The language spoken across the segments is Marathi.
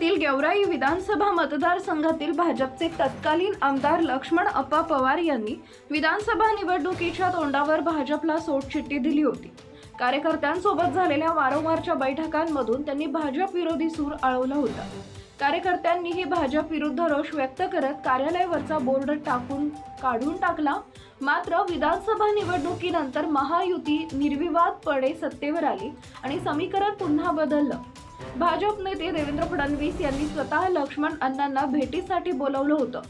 ती गेवराई विधानसभा मतदारसंघातील भाजपचे तत्कालीन आमदार लक्ष्मण अप्पा पवार यांनी विधानसभा निवडणुकीच्या तोंडावर भाजपला सोटचिठ्ठी दिली होती. कार्यकर्त्यांसोबत झालेल्या वारंवारच्या बैठकांमधून त्यांनी भाजप विरोधी सूर आळवला होता. कार्यकर्त्यांनीही भाजप विरुद्ध रोष व्यक्त करत कार्यालयावरचा बोर्ड टाकून काढून टाकला. मात्र विधानसभा निवडणुकीनंतर महायुती निर्विवादपणे सत्तेवर आली आणि समीकरण पुन्हा बदललं. भाजप नेते देवेंद्र फडणवीस यांनी स्वतः लक्ष्मण अण्णांना भेटीसाठी बोलवलं होतं.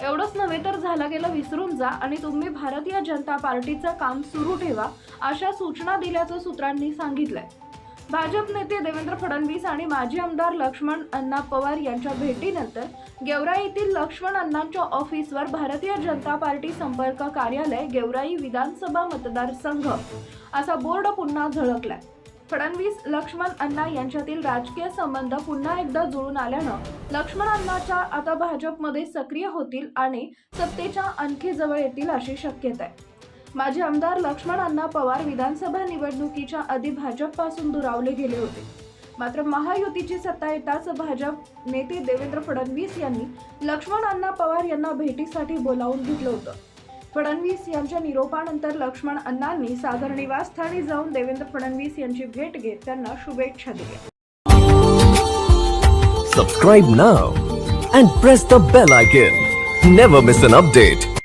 एवढंच नव्हे तर झालं गेलं विसरून जा आणि तुम्ही भारतीय जनता पार्टीचं काम सुरू ठेवा अशा सूचना दिल्याचं सूत्रांनी सांगितलंय. भाजप नेते देवेंद्र फडणवीस आणि माजी आमदार लक्ष्मण अण्णा पवार यांच्या भेटीनंतर गेवराई येथील लक्ष्मण अण्णांच्या ऑफिसवर भारतीय जनता पार्टी संपर्क कार्यालय गेवराई विधानसभा मतदारसंघ असा बोर्ड पुन्हा झळकलाय. फडणवीस लक्ष्मण अण्णा यांच्यातील राजकीय संबंध पुन्हा एकदा जुळून आल्यानं लक्ष्मण अण्णाच्या आता भाजपमध्ये सक्रिय होतील आणि सत्तेच्या आणखी जवळ येतील अशी शक्यता आहे माजी आमदार लक्ष्मण अण्णा पवार विधानसभा निवडणुकीच्या आधी भाजपपासून दुरावले गेले होते. मात्र महायुतीची सत्ता येताच भाजप नेते देवेंद्र फडणवीस यांनी लक्ष्मण अण्णा पवार यांना भेटीसाठी बोलावून घेतलं होतं. फडणवीस यांच्या निरोपानंतर लक्ष्मण अण्णांनी सागर निवासस्थानी जाऊन देवेंद्र फडणवीस यांची भेट घेत त्यांना शुभेच्छा दिल्या. Subscribe now and press the bell icon never miss an update